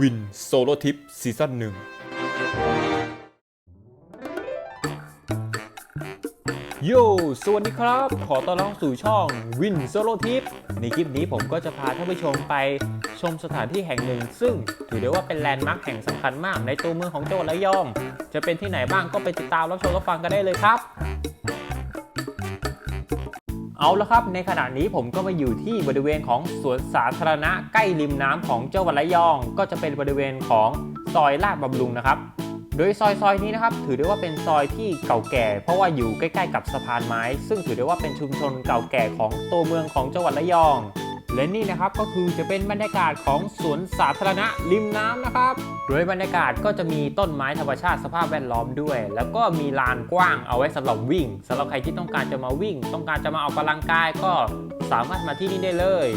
วินโซโลทิปซีซั่นหนึ่งโยสวัสดีครับ ขอต้อนรับสู่ช่องวินโซโลทิปในคลิปนี้ผมก็จะพาท่านผู้ชมไปชมสถานที่แห่งหนึ่ง ซึ่งถือได้ว่าเป็นแลนด์มาร์คแห่งสำคัญมากในตัวเมืองของจังหวัดระยอง จะเป็นที่ไหนบ้างก็ไปติดตามรับชมรับฟังกันได้เลยครับ เอาละครับ ในขณะนี้ผมก็มาอยู่ที่บริเวณของสวนสาธารณะใกล้ริมน้ำของจังหวัดระยอง ก็จะเป็นบริเวณของซอยลาดบำรุงนะครับ โดยซอยซอยนี้นะครับถือได้ว่าเป็นซอยที่เก่าแก่ เพราะว่าอยู่ใกล้ๆกับสะพานไม้ ซึ่งถือได้ว่าเป็นชุมชนเก่าแก่ของตัวเมืองของจังหวัดระยอง และนี่นะครับก็คือจะเป็นบรรยากาศของสวนสาธารณะริมน้ำนะครับ โดยบรรยากาศก็จะมีต้นไม้ธรรมชาติสภาพแวดล้อมด้วย แล้วก็มีลานกว้างเอาไว้สำหรับวิ่งสำหรับใครที่ต้องการจะมาวิ่ง ต้องการจะมาออกกำลังกายก็สามารถมาที่นี่ได้เลย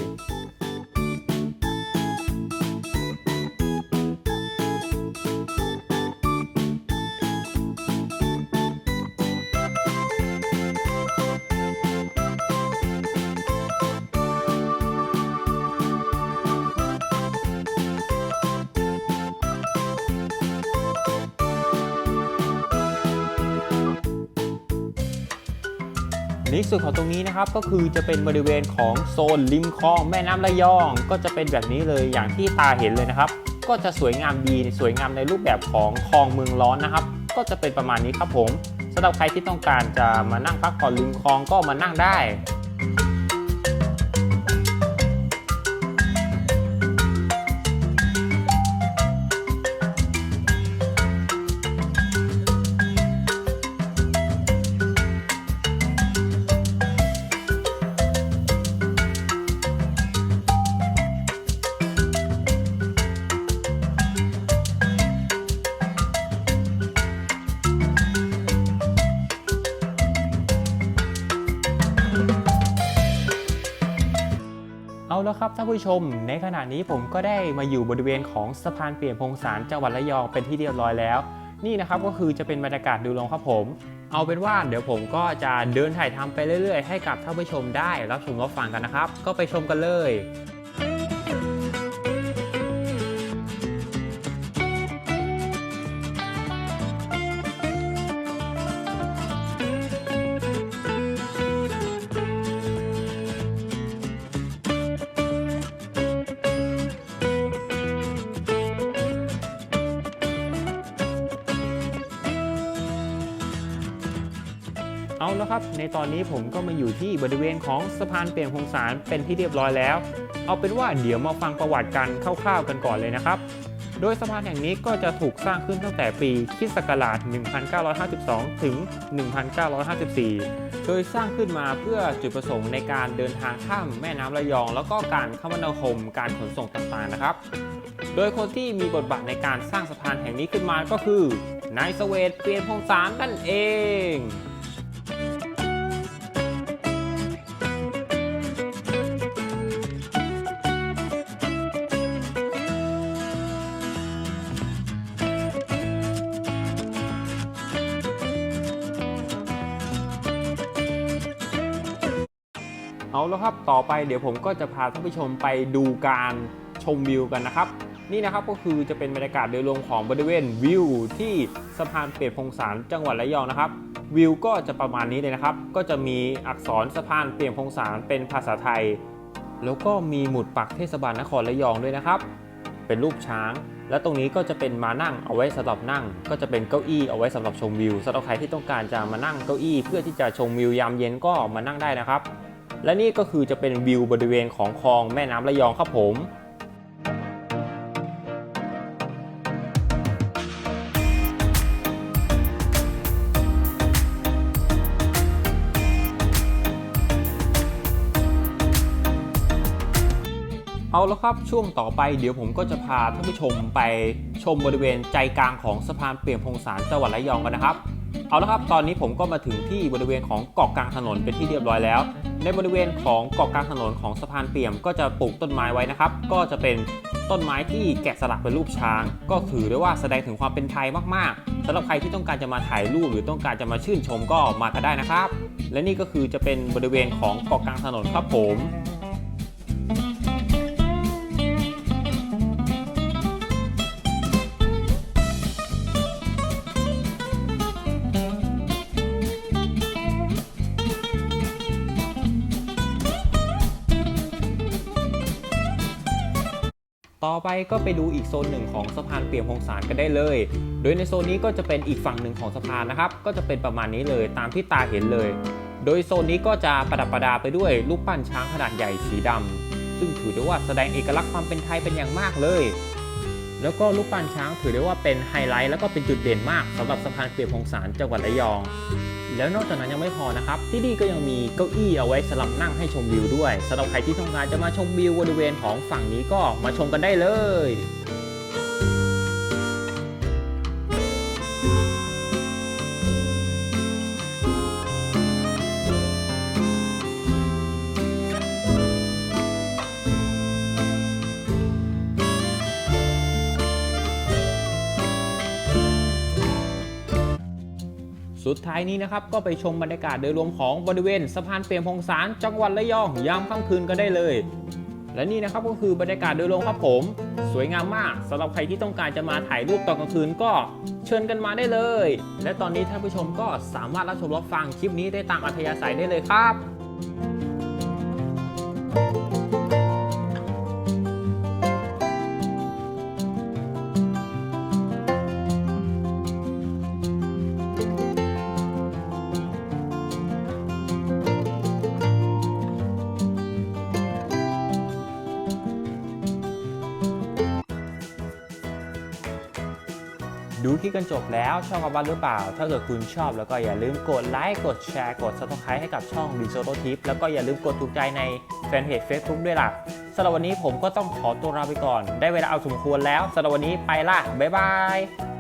ในส่วนของตรงนี้นะครับก็คือจะเป็นบริเวณของโซนริมคลองแม่น้ำระยอง ก็จะเป็นแบบนี้เลยอย่างที่ตาเห็นเลยนะครับ ก็จะสวยงามดีสวยงามในรูปแบบของคลองเมืองร้อนนะครับ ก็จะเป็นประมาณนี้ครับผมสำหรับใครที่ต้องการจะมานั่งพักผ่อนริมคลองก็มานั่งได้ แล้วครับท่านผู้ชม ในขณะนี้ผมก็ได้มาอยู่บริเวณของสะพานเปลี่ยนพงศารจังหวัดระยองเป็นที่เรียบร้อยแล้ว นี่นะครับก็คือจะเป็นบรรยากาศดูลงครับผม เอาเป็นว่าเดี๋ยวผมก็จะเดินถ่ายทำไปเรื่อยๆ ให้กับท่านผู้ชมได้รับชมรับฟังกันนะครับ ก็ไปชมกันเลย เอาแล้วครับ ในตอนนี้ผมก็มาอยู่ที่บริเวณของสะพานเปลี่ยนพงสารเป็นที่เรียบร้อยแล้ว เอาเป็นว่าเดี๋ยวมาฟังประวัติกันคร่าวๆกันก่อนเลยนะครับ โดยสะพานแห่งนี้ก็จะถูกสร้างขึ้นตั้งแต่ปีคริสต์ศักราช 1952 ถึง 1954 โดยสร้างขึ้นมาเพื่อจุดประสงค์ในการเดินทางข้ามแม่น้ำระยอง แล้วก็การคมนาคมการขนส่งต่างๆนะครับ โดยคนที่มีบทบาทในการสร้างสะพานแห่งนี้ขึ้นมาก็คือนายสเวตเปลี่ยนพงสารนั่นเอง เอาแล้วครับต่อไปเดี๋ยวผมก็จะพาท่านผู้ชมไปดูการชมวิวกันนะครับ นี่นะครับก็คือจะเป็นบรรยากาศโดยรวมของบริเวณวิวที่สะพานเปลี่ยนพงสารจังหวัดระยองนะครับวิวก็จะประมาณนี้เลยนะครับ ก็จะมีอักษรสะพานเปลี่ยนพงสารเป็นภาษาไทย แล้วก็มีหมุดปักเทศบาลนครระยองด้วยนะครับ เป็นรูปช้าง และตรงนี้ก็จะเป็นมานั่งเอาไว้สำหรับนั่ง ก็จะเป็นเก้าอี้เอาไว้สำหรับชมวิวสำหรับใครที่ต้องการจะมานั่งเก้าอี้ เพื่อที่จะชมวิวยามเย็นก็มานั่งได้นะครับ และนี่ก็คือจะเป็นวิวบริเวณของคลองแม่น้ำระยองครับผมเอาแล้วครับช่วงต่อไปเดี๋ยวผมก็จะพาท่านผู้ชมไปชมบริเวณใจกลางของสะพานเปลี่ยนพงสารจังหวัดระยองกันนะครับ เอาละครับ ตอนนี้ผมก็มาถึงที่บริเวณของเกาะกลางถนนเป็นที่เรียบร้อยแล้ว ในบริเวณของเกาะกลางถนนของสะพานเปี่ยม ก็จะปลูกต้นไม้ไว้นะครับ ก็จะเป็นต้นไม้ที่แกะสลักเป็นรูปช้าง ก็ถือได้ว่าแสดงถึงความเป็นไทยมากๆสำหรับใครที่ต้องการจะมาถ่ายรูปหรือต้องการจะมาชื่นชมก็มากันได้นะครับ และนี่ก็คือจะเป็นบริเวณของเกาะกลางถนนครับผม ต่อไปก็ไปดูอีกโซนหนึ่งของสะพานเปี่ยมพงสารกันได้เลย โดยในโซนนี้ก็จะเป็นอีกฝั่งหนึ่งของสะพานนะครับ ก็จะเป็นประมาณนี้เลยตามที่ตาเห็นเลย โดยโซนนี้ก็จะประดับประดาไปด้วยรูปปั้นช้างขนาดใหญ่สีดำซึ่งถือได้ว่าแสดงเอกลักษณ์ความเป็นไทยเป็นอย่างมากเลย แล้วก็รูปปั้นช้างถือได้ว่าเป็นไฮไลท์แล้วก็เป็นจุดเด่นมากสำหรับสะพานเปี่ยมพงสารจังหวัดระยอง แล้วนอกจากนั้นยังไม่พอนะครับ ที่นี่ก็ยังมีเก้าอี้เอาไว้สำหรับนั่งให้ชมวิวด้วยสำหรับใครที่ต้องการจะมาชมวิวบริเวณของฝั่งนี้ก็มาชมกันได้เลย สุดท้ายนี้นะครับก็ไปชมบรรยากาศโดยรวมของบริเวณสะพานเปี่ยมพงศารจังหวัดระยองยามค่ำคืนก็ได้เลย และนี่นะครับก็คือบรรยากาศโดยรวมครับผม สวยงามมากสำหรับใครที่ต้องการจะมาถ่ายรูปตอนกลางคืนก็เชิญกันมาได้เลย และตอนนี้ท่านผู้ชมก็สามารถรับชมรับฟังคลิปนี้ได้ตามอัธยาศัยได้เลยครับ ดูคลิปกันจบแล้วชอบกับบ้านหรือเปล่า ถ้าเกิดคุณชอบแล้วก็อย่าลืมกดไลค์กดแชร์กด subscribe ให้กับช่องดีโซโตทิปแล้วก็อย่าลืมกดถูกใจในแฟนเพจ Facebook ด้วยล่ะสำหรับวันนี้ผมก็ต้องขอตัวลาไปก่อน ได้เวลาเอาสมควรแล้วสำหรับวันนี้ไปล่ะบ๊ายบาย